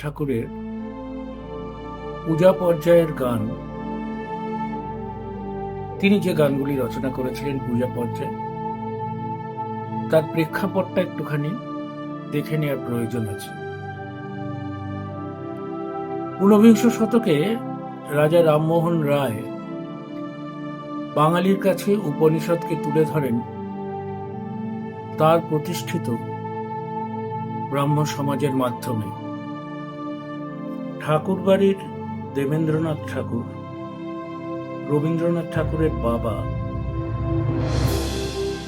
ঠাকুরের পূজা পর্যায়ের গান। তিনি যে গানগুলি রচনা করেছিলেন পূজা পর্যায়ে, তার প্রেক্ষাপটটা একটুখানি দেখে নেওয়ার প্রয়োজন আছে। ঊনবিংশ শতকে রাজা রামমোহন রায় বাঙালির কাছে উপনিষদকে তুলে ধরেন, তার প্রতিষ্ঠিত ব্রাহ্ম সমাজের মাধ্যমে। ঠাকুরবাড়ির দেবেন্দ্রনাথ ঠাকুর, রবীন্দ্রনাথ ঠাকুরের বাবা।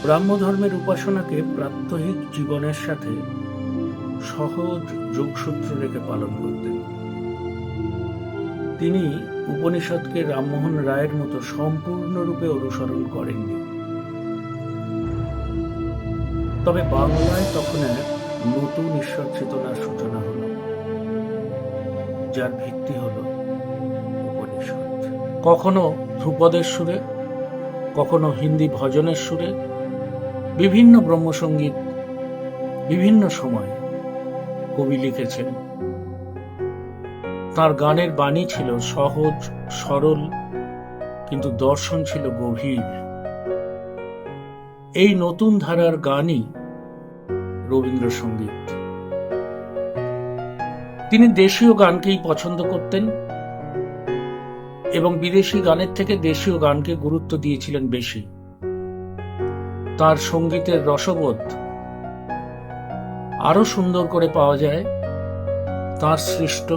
ব্রাহ্ম ধর্মের উপাসনাকে প্রাত্যহিক জীবনের সাথে সহজ যোগসূত্র রেখে পালন করতেন। তিনি উপনিষদকে রামমোহন রায়ের মতো সম্পূর্ণরূপে অনুসরণ করেননি। তবে বাংলায় তখন এক নতুন ঈশ্বর চেতনার সূচনা হল। যার ভিত্তি হল উপনিষদ। কখনো ধ্রুপদের সুরে, কখনো হিন্দি ভজনের সুরে, বিভিন্ন ব্রহ্মসঙ্গীত বিভিন্ন সময় কবি লিখেছেন। তার গানের বাণী ছিল সহজ, সরল, কিন্তু দর্শন ছিল গভীর। এই নতুন ধারার গানই রবীন্দ্রসঙ্গীত তিনি দেশীয় গানকেই পছন্দ করতেন এবং বিদেশি গানের থেকে দেশীয় গানকে গুরুত্ব দিয়েছিলেন বেশি। তার সঙ্গীতের রসবোধ আরও সুন্দর করে পাওয়া যায় তার সৃষ্ট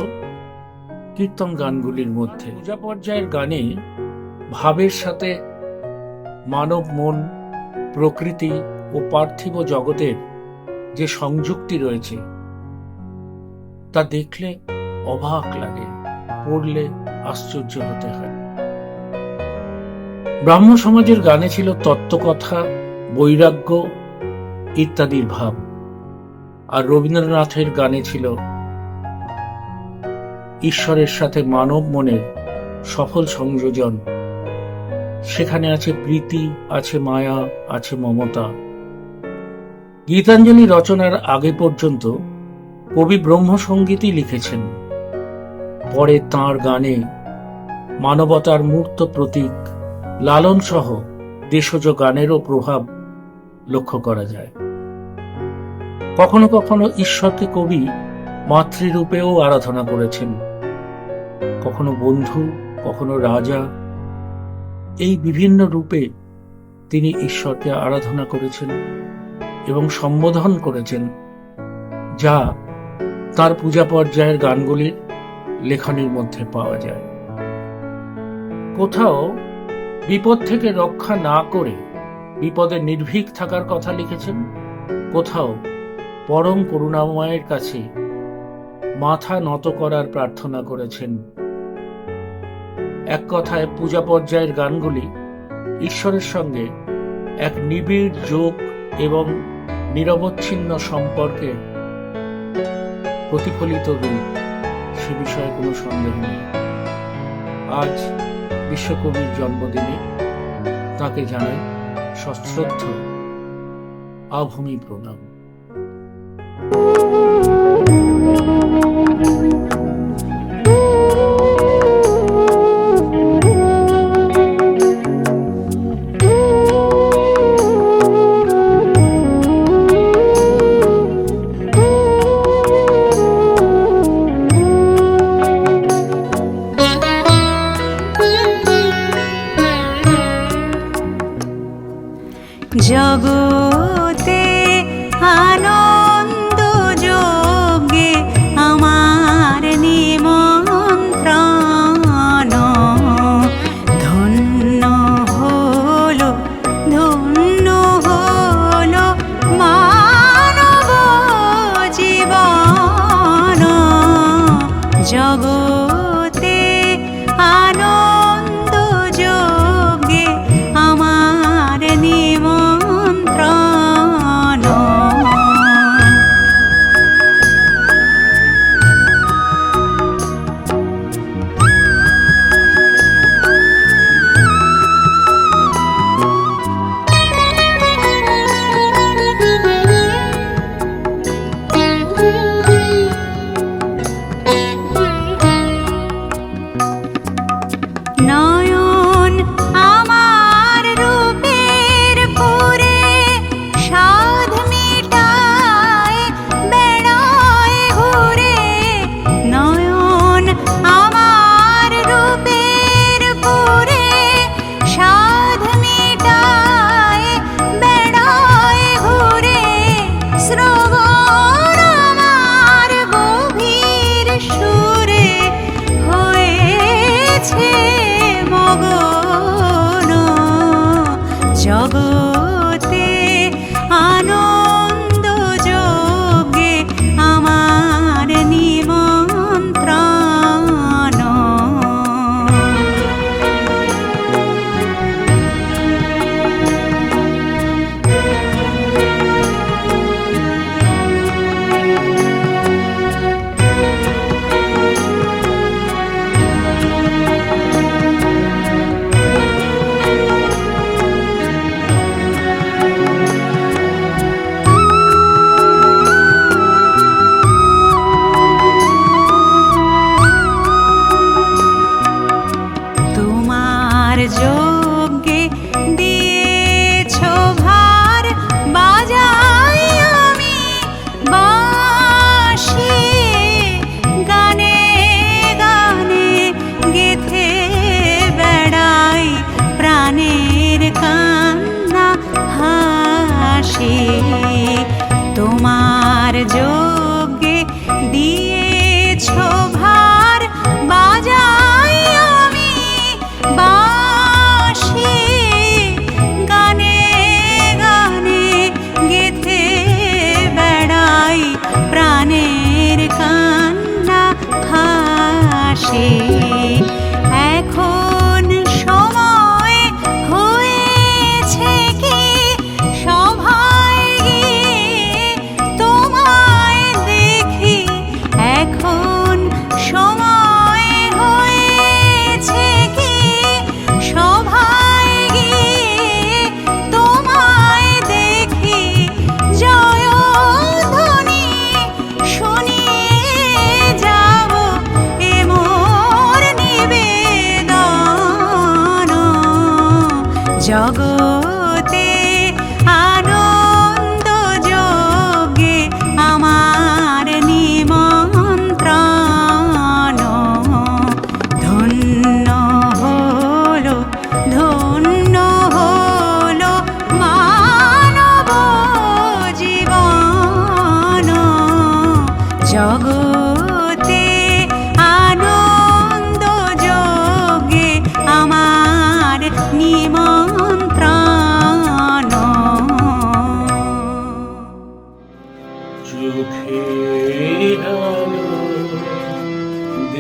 কীর্তন গানগুলির মধ্যে। পূজা পর্যায়ের গানে ভাবের সাথে মানব মন, প্রকৃতি ও পার্থিব জগতের যে সংযুক্তি রয়েছে তা দেখলে অবাক লাগে, পড়লে আশ্চর্য হতে হয়। ব্রাহ্ম সমাজের গানে ছিল তত্ত্বকথা, বৈরাগ্য ইত্যাদির ভাব। আর রবীন্দ্রনাথের গানে ছিল ঈশ্বরের সাথে মানব মনের সফল সংযোজন। সেখানে আছে প্রীতি, আছে মায়া, আছে মমতা। গীতাঞ্জলি রচনার আগে পর্যন্ত কবি ব্রহ্মসঙ্গীতই লিখেছেন। পরে তাঁর গানে মানবতার মূর্ত প্রতীক লালন সহ দেশজ গানেরও প্রভাব লক্ষ্য করা যায়। কখনো কখনো ঈশ্বরকে কবি মাতৃরূপেও আরাধনা করেছেন। কখনো বন্ধু, কখনো রাজা, এই বিভিন্ন রূপে তিনি ঈশ্বরকে আরাধনা করেছেন এবং সম্বোধন করেছেন, যা তার পূজা পর্যায়ের গানগুলির লেখনীর মধ্যে পাওয়া যায়। কোথাও বিপদ থেকে রক্ষা না করে বিপদে নির্ভীক থাকার কথা লিখেছেন, কোথাও পরম করুণাময়ের কাছে মাথা নত করার প্রার্থনা করেছেন। এক কথায় পূজা পর্যায়ের গানগুলি ঈশ্বরের সঙ্গে এক নিবিড় যোগ এবং নিরবচ্ছিন্ন সম্পর্কে প্রতিফলিত রূপ সে বিষয়ে কোনো সন্দেহ নেই। আজ বিশ্বকবির জন্মদিনে তাকে জানাই সশ্রদ্ধ আভূমি প্রণাম।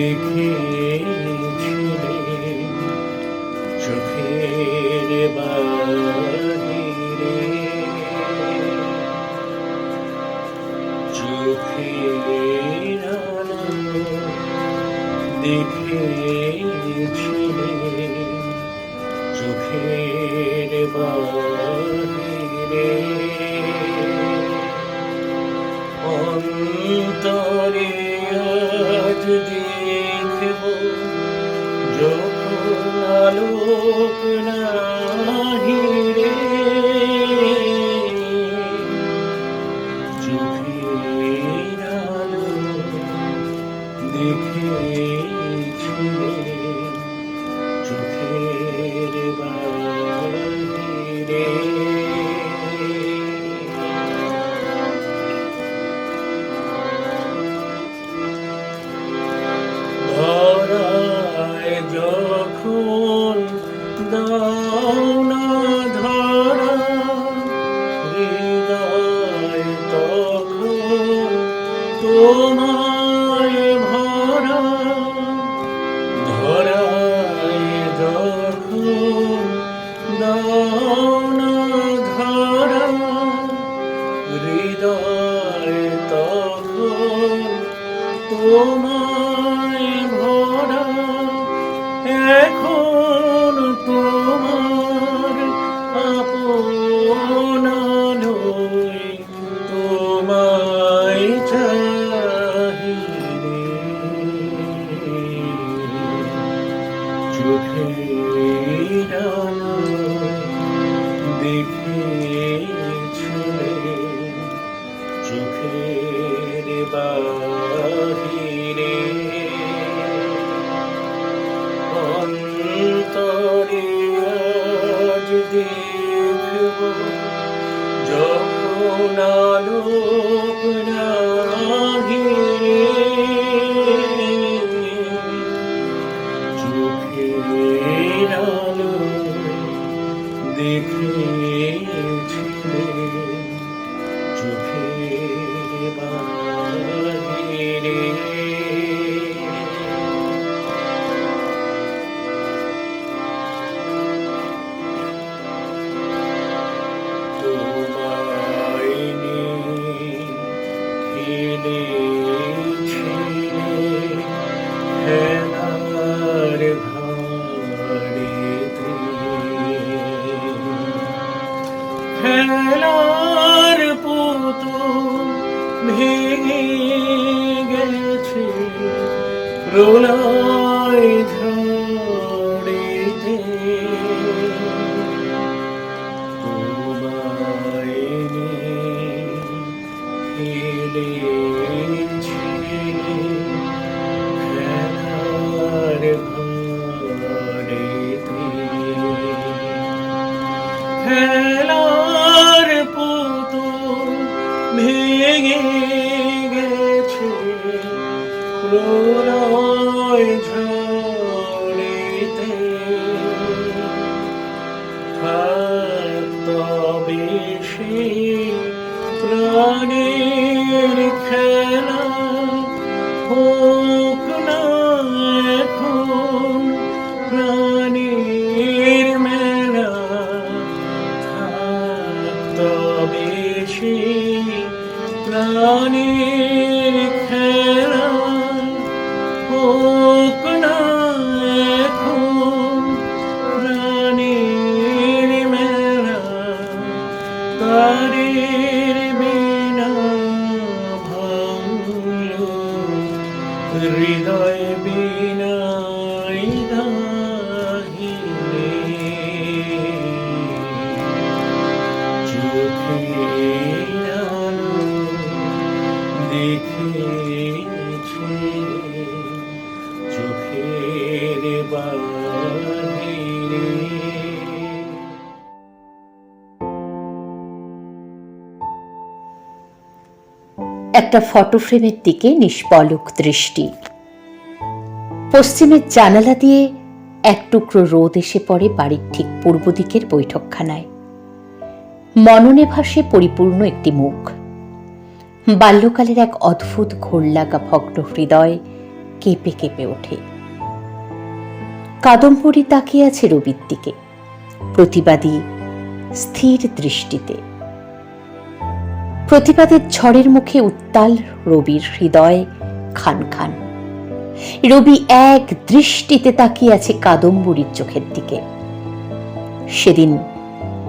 দেখেছিলে চোখের বাহিরে। চোখের আলো প্রাণীর মেলা তবে সে একটা ফটো ফ্রেমের দিকে নিষ্পলক দৃষ্টি। পশ্চিমের জানালা দিয়ে এক টুকরো রোদ এসে পড়ে বাড়ির ঠিক পূর্ব দিকের বৈঠকখানায়। মননে ভাসে পরিপূর্ণ একটি মুখ। বাল্যকালের এক অদ্ভুত ঘোর লাগা ভগ্ন হৃদয় কেঁপে কেঁপে ওঠে। কাদম্বরী তাকিয়ে আছে রবির দিকে। প্রতিবাদী, স্থির দৃষ্টিতে। প্রতিবাদের ঝড়ের মুখে উত্তাল রবির হৃদয় খান খান। রবি এক দৃষ্টিতে তাকিয়ে আছে কাদম্বরীর চোখের দিকে। সেদিন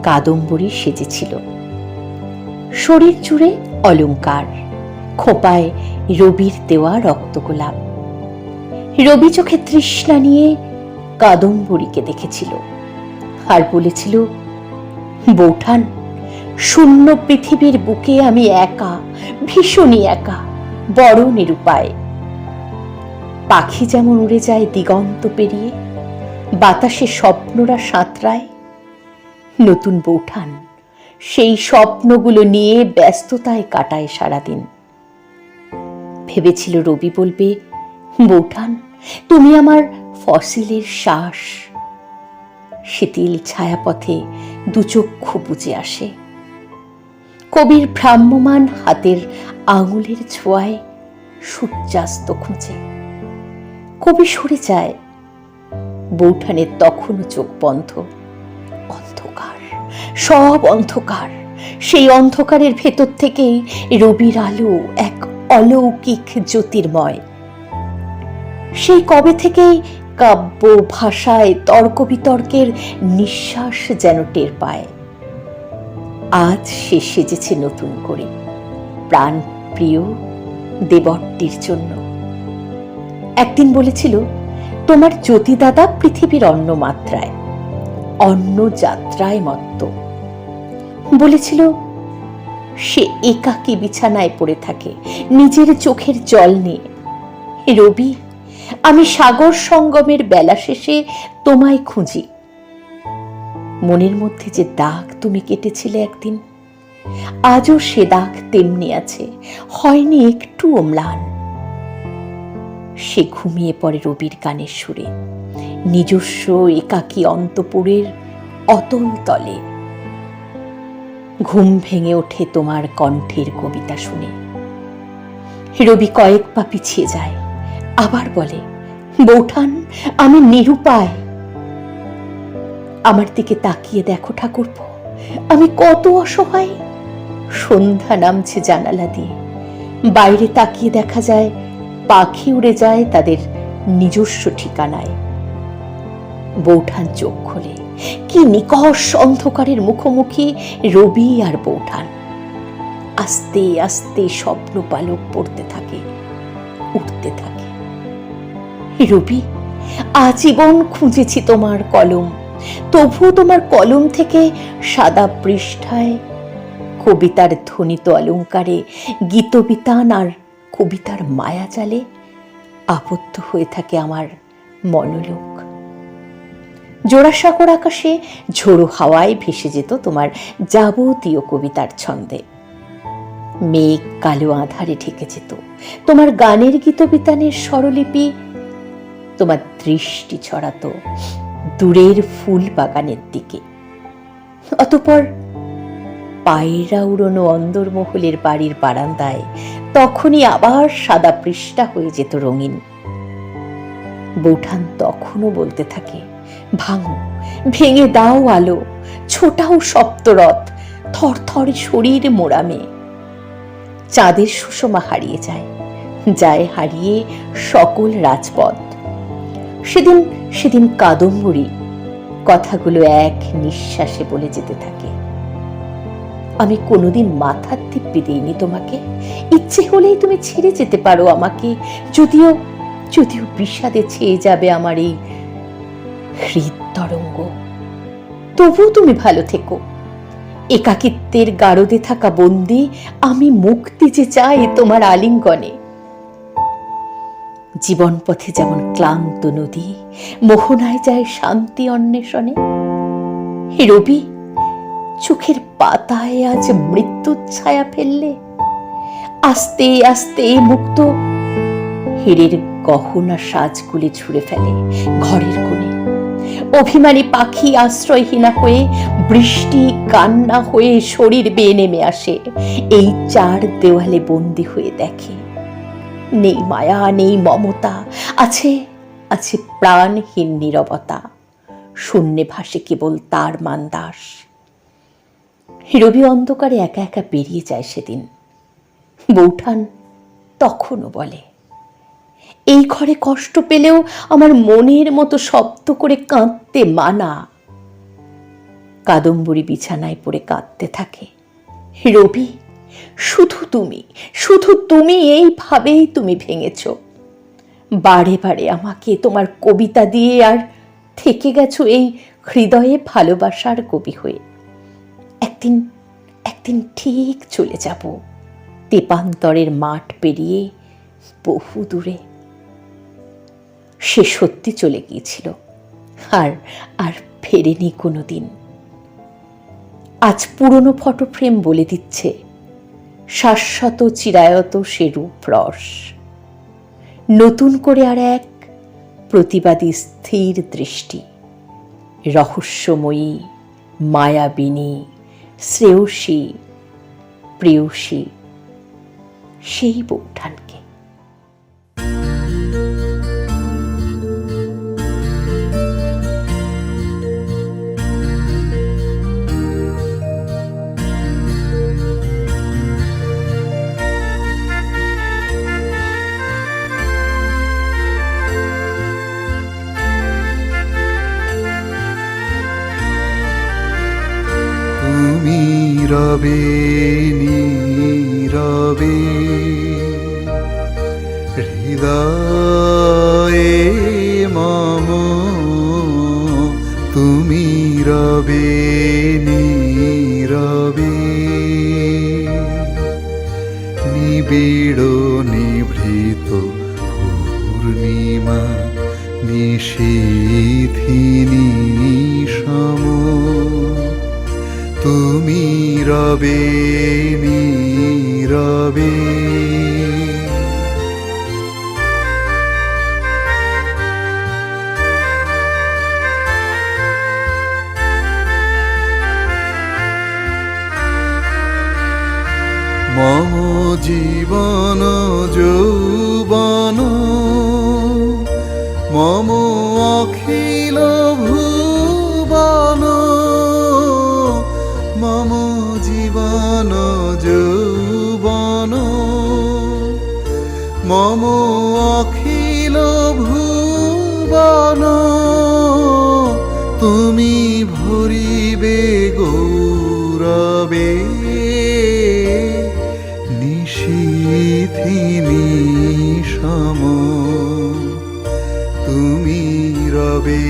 কাদম্বরী সেজেছিল। শরীর জুড়ে অলংকার, খোপায় রবির দেওয়া রক্তগোলাপ রবি চোখে তৃষ্ণা নিয়ে কাদম্বরীকে দেখেছিল আর বলেছিল, বৌঠান শূন্য পৃথিবীর বুকে আমি একা, ভীষণই একা, বড় নিরুপায়। পাখি যেমন উড়ে যায় দিগন্ত পেরিয়ে, বাতাসে স্বপ্নরা সাঁতরায়। নতুন বৌঠান, সেই স্বপ্নগুলো নিয়ে ব্যস্ততায় কাটায় সারাদিন। ভেবেছিল রবি বলবে, বৌঠান, তুমি আমার ফসিলের শ্বাস। শিথিল ছায়াপথে দুচক্ষু বুঝে আসে। কবির ভ্রাম্যমান হাতের আঙুলের ছোঁয়ায় সূর্যাস্ত খুঁজে। কবি সরে যায়। বৌঠানের তখনও চোখ বন্ধ। অন্ধকার, সব অন্ধকার। সেই অন্ধকারের ভেতর থেকেই রবির আলো এক অলৌকিক জ্যোতির্ময়। সেই কবে থেকেই কাব্য ভাষায় তর্ক বিতর্কের নিঃশ্বাস যেন টের পায়। আজ সে সেজেছে নতুন করে। প্রাণ প্রিয় দেবট্টির জন্য। একদিন বলেছিল, তোমার জ্যোতি দাদা পৃথিবীর অন্য মাত্রায়, অন্য যাত্রায় মত্ত। বলেছিল, সে একাকী বিছানায় পড়ে থাকে, নিজের চোখের জল নিয়ে। রবি, আমি সাগর সঙ্গমের বেলা শেষে তোমায় খুঁজি। মনের মধ্যে যে দাগ তুমি কেটেছিলে একদিন, আজও সে দাগ তেমনি আছে, হয়নি একটু অম্লান। সে ঘুমিয়ে পড়ে রবির গানের সুরে, নিজস্ব একাকী অন্তপুরের অতল তলে। ঘুম ভেঙে ওঠে তোমার কণ্ঠের কবিতা শুনে। রবি কয়েক পা পিছিয়ে যায়, আবার বলে, বৌঠান, আমি নিরুপায়। আমার দিকে তাকিয়ে দেখো ঠাকুরপো, আমি কত অসহায়। সন্ধ্যা নামছে জানালা দিয়ে। বাইরে তাকিয়ে দেখা যায়, পাখি উড়ে যায় তাদের নিজস্ব ঠিকানায়। বৌঠান চোখ খোলে, কি নিকষ অন্ধকারের মুখোমুখি রবি আর বৌঠান। আস্তে আস্তে স্বপ্ন পালক পড়তে থাকে, উঠতে থাকে। রবি, আজীবন খুঁজেছি তোমার কলম তবুও তোমার কলম থেকে সাদা পৃষ্ঠায় কবিতার ধ্বনিত অলঙ্কারে গীতবিতান আর কবিতার মায়াজালে আবদ্ধ হয়ে থাকে আমার মনোলোক। জোড়াসাঁকোর আকাশে ঝোড়ো হাওয়ায় ভেসে যেত তোমার যাবতীয় কবিতার ছন্দে। মেঘ কালো আধারে ঢেকে যেত। তোমার গানের গীতবিতানের স্বরলিপি তোমার দৃষ্টি ছড়াতো। দূরের ফুল বাগানের দিকে। অতপর পায়রা উড়োনো অন্দরমহলের বাড়ির বারান্দায় তখনই আবার সাদা পৃষ্ঠা হয়ে যেত রঙিন। বৌঠান তখনও বলতে থাকে, ভাঙো, ভেঙে দাও আলো, ছোটাও সপ্তরথ থর শরীর মোড়ামে। চাঁদের সুষমা হারিয়ে যায় যায় হারিয়ে সকল রাজপথ। সেদিন সেদিন কাদম্বরী, কথাগুলো এক নিঃশ্বাসে বলে যেতে থাকে। আমি কোনোদিন মাথার দিব্যি দিইনি তোমাকে। ইচ্ছে হলেই তুমি ছেড়ে যেতে পারো আমাকে। যদিও যদিও বিষাদে ছেয়ে যাবে আমার এই হৃদতরঙ্গ তবুও তুমি ভালো থেকো। একাকিত্বের গারদে থাকা বন্দি, আমি মুক্তি যে চাই তোমার আলিঙ্গনে। জীবন পথে যেমন ক্লান্ত নদী, মোহনায় যায় শান্তি অন্বেষণে। রবি, চোখের পাতায় আজ মৃত্যুর ছায়া ফেললে। আস্তে আস্তে মুক্ত হেরের গহনা সাজগুলি ছুঁড়ে ফেলে ঘরের কোণে। অভিমানী পাখি আশ্রয়হীনা হয়ে বৃষ্টি, কান্না হয়ে শরীর বেয়ে নেমে আসে। এই চার দেওয়ালে বন্দি হয়ে দেখে নেই মায়া, নেই মমতা, আছে আছে প্রাণহীন নীরবতা। শূন্যে ভাসে কেবল তার মান্দাস রবি অন্ধকারে একা একা বেরিয়ে যায় সেদিন। বৌঠান তখনও বলে, এই ঘরে কষ্ট পেলেও আমার মনের মতো শব্দ করে কাঁদতে মানা। কাদম্বরী বিছানায় পড়ে কাঁদতে থাকে। রবি শুধু তুমি শুধু তুমি এইভাবেই তুমি ভেঙেছ। বারে বারে আমাকে তোমার কবিতা দিয়ে আর থেকে গেছো এই হৃদয়ে ভালোবাসার কবি হয়ে। একদিন একদিন ঠিক চলে যাব তেপান্তরের মাঠ পেরিয়ে বহু দূরে। সে সত্যি চলে গিয়েছিল, আর আর ফেরেনি কোনো দিন আজ পুরনো ফটো ফ্রেম বলে দিচ্ছে শাশ্বত চিরায়ত সে রূপরস নতুন করে আর এক প্রতিবাদী স্থির দৃষ্টি। রহস্যময়ী, মায়াবিনী, শ্রেয়সী, প্রেয়সী, সেই বৌঠানকে রবে নীরবে। হৃদয়ে মম তুমি রবে নীরবে। নিবিড় নিভৃত পূর্ণিমা নিশীথিনী রবে নীরবে তুমি রবে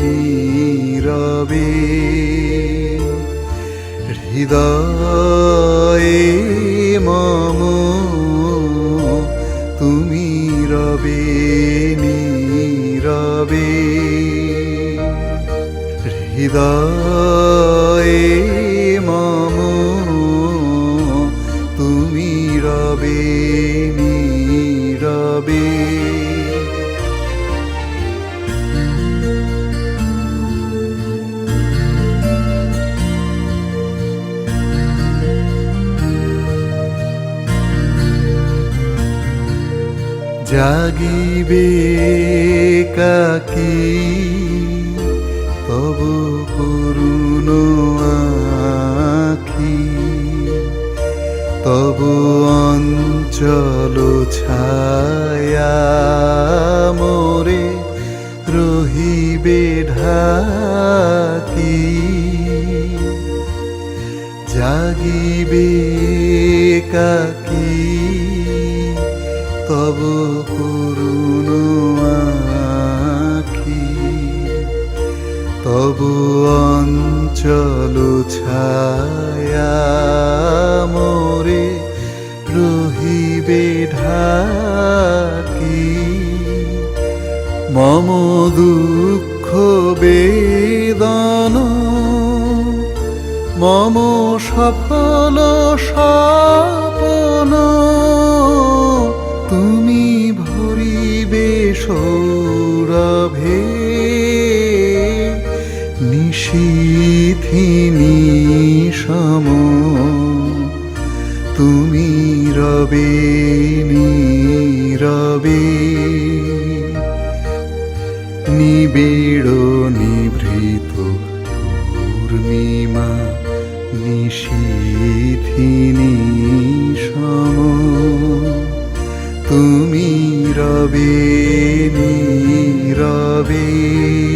নীরবে হৃদয়ে মম তুমি রবে নীরবে হৃদয়ে নীরবে জাগিবে কাকি জাগিবে কাকি তব করুণ আখি তব অঞ্চল ছায়া মোরে রহিবে ঢাকি। মম দুঃখ বেদন মম সফল স্বপন। তুমি ভরিবে সৌরভে। নিশীথিনী সম। তুমি রবে নীরবে। be.